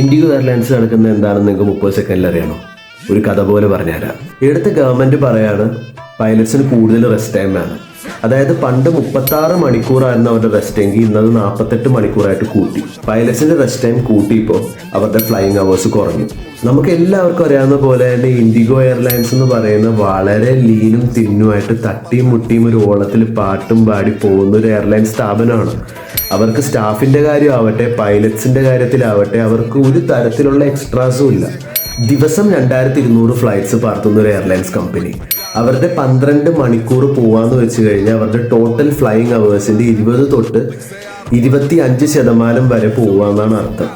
IndiGo airlines നടക്കുന്നത് എന്താണെന്ന് നിങ്ങൾക്ക് മുപ്പത് സെക്കൻഡിൽ അറിയണോ ഒരു കഥ പോലെ പറഞ്ഞുതരാം. ഇവിടുത്തെ ഗവൺമെന്റ് പറയാണ് പൈലറ്റ്സിന് കൂടുതൽ റെസ്റ്റ് ടൈം വേണം. അതായത് പണ്ട് മുപ്പത്തി ആറ് മണിക്കൂറായിരുന്നു അവരുടെ റെസ്റ്റ് എങ്കിൽ ഇന്നത് നാൽപ്പത്തെട്ട് മണിക്കൂറായിട്ട് കൂട്ടി. പൈലറ്റ്സിന്റെ റെസ്റ്റ് ടൈം കൂട്ടിയപ്പോൾ അവരുടെ ഫ്ലൈയിങ് അവേഴ്സ് കുറഞ്ഞു. നമുക്ക് എല്ലാവർക്കും അറിയാവുന്ന പോലെ തന്നെ ഇൻഡിഗോ എയർലൈൻസ് എന്ന് പറയുന്ന വളരെ ലീനും തിന്നുമായിട്ട് തട്ടിയും മുട്ടിയും ഒരു ഓളത്തിൽ പാട്ടും പാടി പോകുന്ന ഒരു എയർലൈൻ സ്ഥാപനമാണ്. അവർക്ക് സ്റ്റാഫിന്റെ കാര്യമാവട്ടെ പൈലറ്റ്സിന്റെ കാര്യത്തിലാവട്ടെ അവർക്ക് ഒരു തരത്തിലുള്ള എക്സ്ട്രാസും ഇല്ല. ദിവസം രണ്ടായിരത്തി ഇരുന്നൂറ് ഫ്ലൈറ്റ്സ് പറത്തുന്ന ഒരു എയർലൈൻസ് കമ്പനി അവരുടെ പന്ത്രണ്ട് മണിക്കൂർ പോവാന്ന് വെച്ച് കഴിഞ്ഞാൽ അവരുടെ ടോട്ടൽ ഫ്ലൈയിങ് അവേഴ്സിന്റെ ഇരുപത് തൊട്ട് ഇരുപത്തി അഞ്ച് ശതമാനം വരെ പോവാന്നാണ് അർത്ഥം.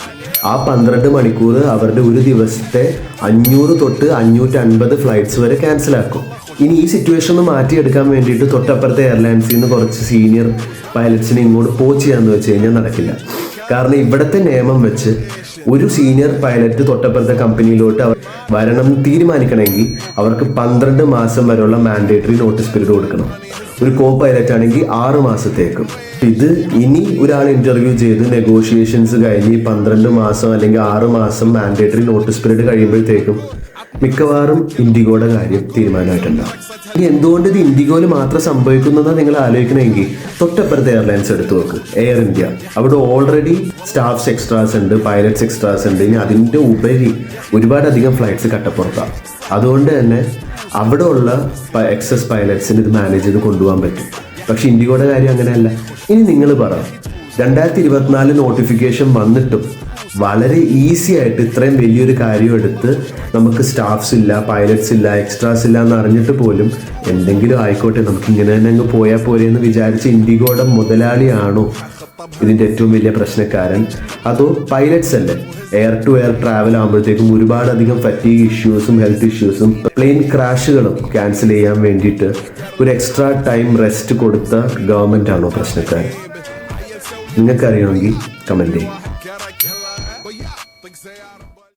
ആ പന്ത്രണ്ട് മണിക്കൂർ അവരുടെ ഒരു ദിവസത്തെ അഞ്ഞൂറ് തൊട്ട് അഞ്ഞൂറ്റി അൻപത് ഫ്ലൈറ്റ്സ് വരെ ക്യാൻസൽ ആക്കും. ഇനി ഈ സിറ്റുവേഷൻ ഒന്ന് മാറ്റിയെടുക്കാൻ വേണ്ടിയിട്ട് തൊട്ടപ്പുറത്തെ എയർലൈൻസിൽ നിന്ന് കുറച്ച് സീനിയർ പൈലറ്റ്സിനെ ഇങ്ങോട്ട് പോ ചെയ്യാന്ന് വെച്ച് കഴിഞ്ഞാൽ നടക്കില്ല. കാരണം ഇവിടുത്തെ നിയമം വെച്ച് ഒരു സീനിയർ പൈലറ്റ് തൊട്ടപ്പുറത്തെ കമ്പനിയിലോട്ട് അവർ വരണം തീരുമാനിക്കണമെങ്കിൽ അവർക്ക് പന്ത്രണ്ട് മാസം വരെയുള്ള മാൻഡേറ്ററി നോട്ടീസ് പീരീഡ് കൊടുക്കണം. ഒരു കോ പൈലറ്റ് ആണെങ്കിൽ ആറ് മാസത്തേക്കും. ഇത് ഇനി ഒരാൾ ഇന്റർവ്യൂ ചെയ്ത് നെഗോഷിയേഷൻസ് കഴിഞ്ഞ് പന്ത്രണ്ട് മാസം അല്ലെങ്കിൽ ആറ് മാസം മാൻഡേറ്ററി നോട്ടീസ് പീരീഡ് കഴിയുമ്പോഴത്തേക്കും മിക്കവാറും ഇൻഡിഗോയുടെ കാര്യം തീരുമാനമായിട്ടുണ്ടാവും. ഇനി എന്തുകൊണ്ട് ഇത് ഇൻഡിഗോയിൽ മാത്രം സംഭവിക്കുന്നതാണ് നിങ്ങൾ ആലോചിക്കണമെങ്കിൽ തൊട്ടപ്പുറത്തെ എയർലൈൻസ് എടുത്തു നോക്ക്. എയർ ഇന്ത്യ അവിടെ ഓൾറെഡി സ്റ്റാഫ്സ് എക്സ്ട്രാസ് ഉണ്ട് പൈലറ്റ്സ് എക്സ്ട്രാസ് ഉണ്ട്. ഇനി അതിന്റെ ഉപരി ഒരുപാടധികം ഫ്ലൈറ്റ്സ് കട്ടപ്പുറത്താണ് അതുകൊണ്ട് തന്നെ അവിടെ ഉള്ള എക്സസ് പൈലറ്റ്സിന് ഇത് മാനേജ് ചെയ്ത് കൊണ്ടുപോകാൻ പറ്റും. പക്ഷെ ഇൻഡിഗോയുടെ കാര്യം അങ്ങനെയല്ല. ഇനി നിങ്ങൾ പറ രണ്ടായിരത്തി ഇരുപത്തിനാല് നോട്ടിഫിക്കേഷൻ വന്നിട്ടും വളരെ ഈസി ആയിട്ട് ഇത്രയും വലിയൊരു കാര്യം എടുത്ത് നമുക്ക് സ്റ്റാഫ്സ് ഇല്ല പൈലറ്റ്സ് ഇല്ല എക്സ്ട്രാസ് ഇല്ല എന്ന് അറിഞ്ഞിട്ട് പോലും എന്തെങ്കിലും ആയിക്കോട്ടെ നമുക്ക് ഇങ്ങനെ തന്നെ അങ്ങ് പോയാൽ പോരെ എന്ന് വിചാരിച്ച് ഇൻഡിഗോയുടെ മുതലാളിയാണോ? ഇതിന്റെ ഏറ്റവും വലിയ പ്രശ്നക്കാരൻ അതോ പൈലറ്റ്സ് അല്ലേ. എയർ ടു എയർ ട്രാവൽ ആകുമ്പോഴത്തേക്കും ഒരുപാടധികം ഫറ്റീഗ് ഇഷ്യൂസും ഹെൽത്ത് ഇഷ്യൂസും പ്ലെയിൻ ക്രാഷുകളും ക്യാൻസൽ ചെയ്യാൻ വേണ്ടിയിട്ട് ഒരു എക്സ്ട്രാ ടൈം റെസ്റ്റ് കൊടുത്ത ഗവൺമെന്റ് ആണോ പ്രശ്നക്കാരൻ? നിങ്ങൾക്കറിയണമെങ്കിൽ കമന്റ് ചെയ്യും.